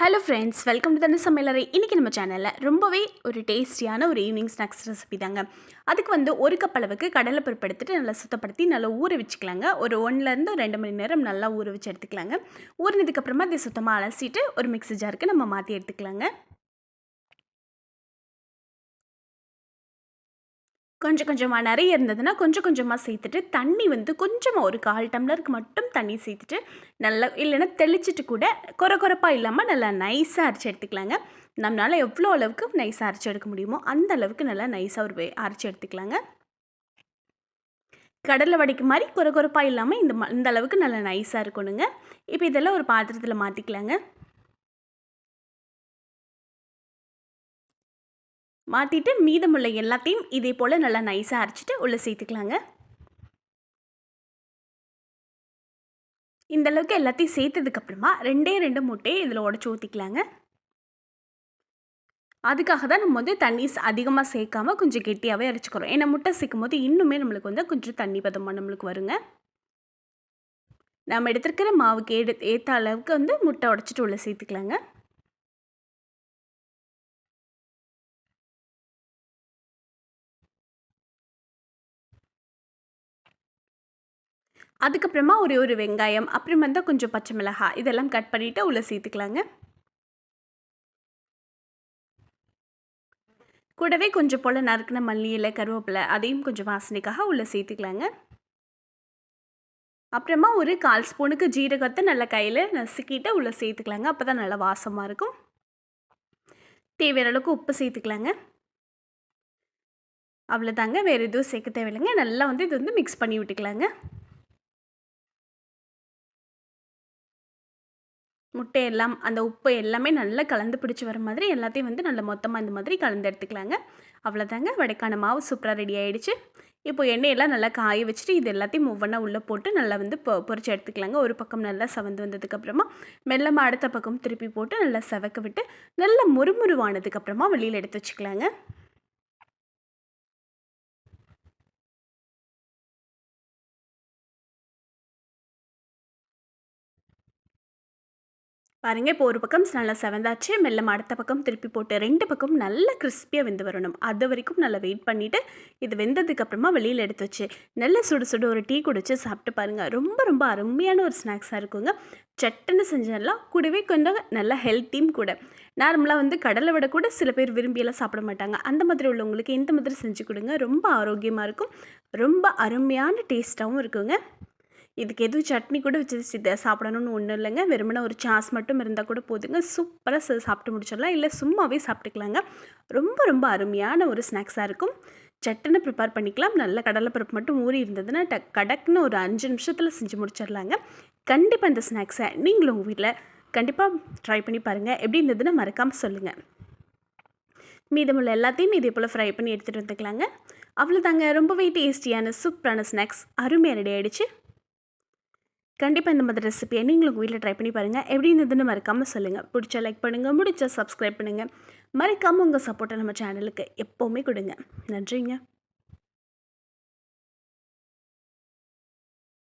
Hello friends welcome to தண்ணி சமையலறை இன்றைக்கி நம்ம சேனலில் ரொம்பவே ஒரு டேஸ்டியான ஒரு ஈவினிங் ஸ்நாக்ஸ் ரெசிபி தாங்க. அதுக்கு வந்து ஒரு கப் அளவுக்கு கடலை பருப்பு எடுத்துகிட்டு நல்லா சுத்தப்படுத்தி நல்லா ஊற வச்சுக்கலாங்க. ஒரு ஒன்றுலேருந்து ரெண்டு மணி நேரம் நல்லா ஊற வச்சு எடுத்துக்கலாங்க. ஊறினதுக்கப்புறமா அதை சுத்தமாக அலசிட்டு ஒரு மிக்ஸி ஜாருக்கு நம்ம மாற்றி எடுத்துக்கலாங்க. கொஞ்சம் கொஞ்சமாக நிறைய இருந்ததுன்னா கொஞ்சம் கொஞ்சமாக சேர்த்துட்டு தண்ணி வந்து கொஞ்சமாக ஒரு கால் டம்ளருக்கு மட்டும் தண்ணி சேர்த்துட்டு நல்லா இல்லைன்னா தெளிச்சிட்டு கூட குறை குறைப்பாக இல்லாமல் நல்லா நைஸாக அரைச்சி எடுத்துக்கலாங்க. நம்மளால் எவ்வளோ அளவுக்கு நைஸாக அரைச்சி எடுக்க முடியுமோ அந்த அளவுக்கு நல்லா நைஸாக ஒரு அரைச்சி எடுத்துக்கலாங்க. கடலை வடைக்கு மாதிரி குறை குறைப்பாக இல்லாமல் இந்த இந்த அளவுக்கு நல்லா நைஸாக இருக்கணுங்க. இப்போ இதெல்லாம் ஒரு பாத்திரத்தில் மாற்றிக்கலாங்க மாற்றிட்டு மீதமுள்ள எல்லாத்தையும் இதே போல் நல்லா நைஸாக அரைச்சிட்டு உள்ளே சேர்த்துக்கலாங்க. இந்த அளவுக்கு எல்லாத்தையும் சேர்த்ததுக்கப்புறமா ரெண்டே ரெண்டு முட்டையை இதில் உடச்சி ஊற்றிக்கலாங்க அதுக்காக தான் நம்ம வந்து தண்ணி அதிகமாக சேர்க்காமல் கொஞ்சம் கெட்டியாகவே அரைச்சிக்கிறோம். ஏன்னா முட்டை சேர்க்கும் போது இன்னுமே நம்மளுக்கு வந்து கொஞ்சம் தண்ணி பதமாக நம்மளுக்கு வருங்க. நம்ம எடுத்துருக்கிற மாவுக்கு எடு ஏற்ற அளவுக்கு வந்து முட்டை உடச்சிட்டு உள்ளே சேர்த்துக்கலாங்க. அதுக்கப்புறமா ஒரே ஒரு வெங்காயம் அப்புறம் வந்து கொஞ்சம் பச்சை மிளகாய் இதெல்லாம் கட் பண்ணிவிட்டு உள்ளே சேர்த்துக்கலாங்க. கூடவே கொஞ்சம் போல் நறுக்கின மல்லி இலை கருவேப்பிலை அதையும் கொஞ்சம் வாசனைக்காக உள்ளே சேர்த்துக்கலாங்க. அப்புறமா ஒரு கால் ஸ்பூனுக்கு ஜீரகத்தை நல்லா கையில் நசுக்கிட்டு உள்ளே சேர்த்துக்கலாங்க. அப்போ தான் நல்லா வாசமாக இருக்கும். தேவையான அளவுக்கு உப்பு சேர்த்துக்கலாங்க. அவ்வளோதாங்க வேறு எதுவும் சேர்க்க தேவையில்லைங்க. நல்லா வந்து இது வந்து மிக்ஸ் பண்ணி விட்டுக்கலாங்க. முட்டையெல்லாம் அந்த உப்பு எல்லாமே நல்லா கலந்து பிடிச்சி வர மாதிரி எல்லாத்தையும் வந்து நல்லா மொத்தமாக இந்த மாதிரி கலந்து எடுத்துக்கலாங்க. அவ்வளோதாங்க வடைக்கான மாவு சூப்பராக ரெடி ஆகிடுச்சு இப்போ எண்ணெயெல்லாம் நல்லா காய வச்சுட்டு இது எல்லாத்தையும் ஒவ்வொன்றா உள்ளே போட்டு நல்லா வந்து பொ பொறிச்சு எடுத்துக்கலாங்க. ஒரு பக்கம் நல்லா சவந்து வந்ததுக்கப்புறமா மெல்லமாக அடுத்த பக்கம் திருப்பி போட்டு நல்லா செவக்க விட்டு நல்லா முறுமுருவானதுக்கப்புறமா வெளியில் எடுத்து வச்சுக்கலாங்க. பாருங்கள் இப்போ ஒரு பக்கம் நல்லா செவந்தாச்சு மெல்லம் அடுத்த பக்கம் திருப்பி போட்டு ரெண்டு பக்கம் நல்லா கிறிஸ்பியாக வெந்து வரணும். அது வரைக்கும் நல்லா வெயிட் பண்ணிவிட்டு இது வெந்ததுக்கப்புறமா வெளியில் எடுத்து வச்சு நல்ல சுடு சுடு ஒரு டீ குடிச்சு சாப்பிட்டு பாருங்கள் ரொம்ப ரொம்ப அருமையான ஒரு ஸ்நாக்ஸாக இருக்குங்க. சட்டுன்னு செஞ்சதெல்லாம் கூடவே கொஞ்சம் நல்லா ஹெல்த்தியும் கூட. நார்மலாக வந்து கடலை விட கூட சில பேர் விரும்பியெல்லாம் சாப்பிட மாட்டாங்க. அந்த மாதிரி உள்ளவங்களுக்கு இந்த மாதிரி செஞ்சு கொடுங்க. ரொம்ப ஆரோக்கியமாக இருக்கும். ரொம்ப அருமையான டேஸ்ட்டாகவும் இருக்குங்க. இதுக்கு எதுவும் சட்னி கூட வச்சு சாப்பிடணும்னு ஒன்றும் இல்லைங்க. வெறுமனே ஒரு சாஸ் மட்டும் இருந்தால் கூட போதுங்க. சூப்பராக சாப்பிட்டு முடிச்சிடலாம். இல்லை சும்மாவே சாப்பிட்டுக்கலாங்க. ரொம்ப ரொம்ப அருமையான ஒரு ஸ்நாக்ஸாக இருக்கும். சட்டுன்னு ப்ரிப்பேர் பண்ணிக்கலாம். நல்ல கடலைப்பருப்பு மட்டும் ஊறி இருந்ததுன்னா ட கடக்குன்னு ஒரு அஞ்சு நிமிஷத்தில் செஞ்சு முடிச்சிடலாங்க. கண்டிப்பாக இந்த ஸ்நாக்ஸை நீங்களும் உங்கள் வீட்டில் கண்டிப்பாக ட்ரை பண்ணி பாருங்கள் எப்படி இருந்ததுன்னு மறக்காமல் சொல்லுங்கள் மீதமுள்ள எல்லாத்தையும் இதே போல் ஃப்ரை பண்ணி எடுத்துகிட்டு வந்துக்கலாங்க. அவ்வளோதாங்க ரொம்பவே டேஸ்டியான சூப்பரான ஸ்நாக்ஸ் அருமையாக ரெடி ஆகிடுச்சு கண்டிப்பாக இந்த மாதிரி ரெசிபியை நீங்களும் உங்கள் வீட்டில் ட்ரை பண்ணி பாருங்கள் எப்படி இருந்ததுன்னு மறக்காமல் சொல்லுங்கள் பிடிச்சா லைக் பண்ணுங்கள் முடிச்சா சப்ஸ்கிரைப் பண்ணுங்கள் மறக்காமல் உங்கள் சப்போர்ட்டை நம்ம சேனலுக்கு எப்போவுமே கொடுங்க. நன்றிங்க.